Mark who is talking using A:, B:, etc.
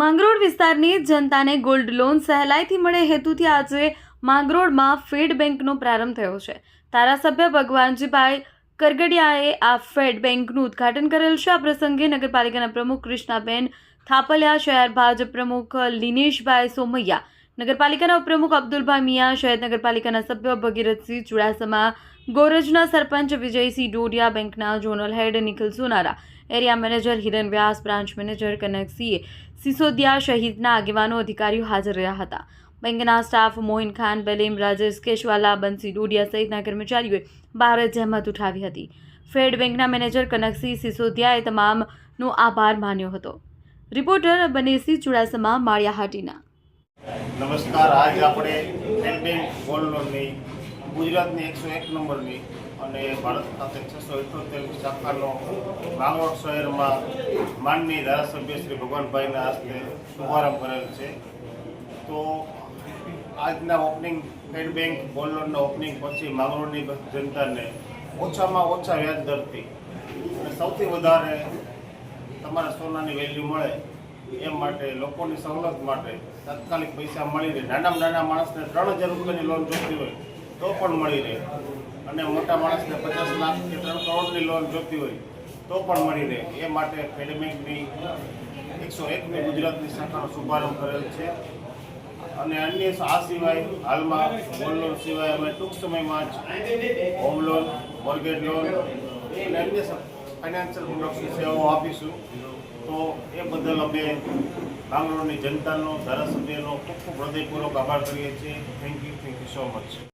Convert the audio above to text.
A: માંગરોળ વિસ્તારની જનતાને gold loan સહેલાઈથી મળે હેતુથી આજે માંગરોળમાં ફેડ બેંકનો પ્રારંભ થયો છે. ધારાસભ્ય ભગવાનજીભાઈ કરગડિયાએ આ ફેડ બેંકનું ઉદ્ઘાટન કરેલ છે. આ પ્રસંગે નગરપાલિકાના પ્રમુખ કૃષ્ણાબેન થાપલિયા, શહેર ભાજપ પ્રમુખ લિનેશભાઈ સોમૈયા નગરપાલિકાના ઉપપ્રમુખ અબ્દુલભાઈ મિયા શહેર નગરપાલિકાના સભ્ય ભગીરથસિંહ ચુડાસમા, ગોરજના સરપંચ વિજયસિંહ ડોડિયા, બેંકના zonal head Nikhil Sonara, area manager Hiren Vyas, branch manager Kanaksinh, Sisodiya સહિતના આગેવાનો અધિકારીઓ હાજર રહ્યા હતા. બેંકના સ્ટાફ મોહિન ખાન, બલીમ, રાજેશ કેશવાલા, બંસી ડોડિયા સહિતના કર્મચારીઓએ ભારત જહેમત ઉઠાવી હતી. ફેડ બેંકના મેનેજર કનકસિંહ સિસોદિયાએ તમામનો આભાર માન્યો હતો. રિપોર્ટર બનેસી ચુડાસમા, માળિયાહાટીના.
B: નમસ્કાર, આજ આપણે બેંક ગોલ્ડ લોનની ગુજરાતની એકસો એક નંબરની અને ભારત ખાતે છસો ઇઠોતેર શાખાનો રામોટ શહેરમાં માનની ધારાસભ્ય શ્રી ભગવાનભાઈના હસ્તે શુભારંભ કરેલ છે. તો આજના ઓપનિંગ ફેડ બેંક ગોલ્ડ લોનના ઓપનિંગ પછી માંગરોળની જનતાને ઓછામાં ઓછા વ્યાજ દરથી અને સૌથી વધારે તમારા સોનાની વેલ્યુ મળે એ માટે લોકોની સવલત માટે તાત્કાલિક પૈસા મળી રહે નાનામાં નાના માણસને ત્રણ હજાર રૂપિયાની લોન જોતી હોય તો પણ મળી રહે. અને મોટા માણસને પચાસ લાખ કે ત્રણ કરોડની લોન જોતી હોય તો પણ મળી રહે. એ માટે ફેડ એકસો એકની ગુજરાતની શાખાનો શુભારંભ કરેલ છે. અને અન્ય આ સિવાય હાલમાં ગોલ્ડ લોન સિવાય અમે ટૂંક સમયમાં જ હોમ લોન મોર્ગેજ લોન અને અન્ય ફાઇનાન્શિયલ પ્રોડક્ટની સેવાઓ આપીશું. તો એ બદલ અમે માંગરોળની જનતાનો ધારાસભ્યનો ખૂબ ખૂબ હૃદયપૂર્વક આભાર કરીએ છીએ. Thank you thank you so much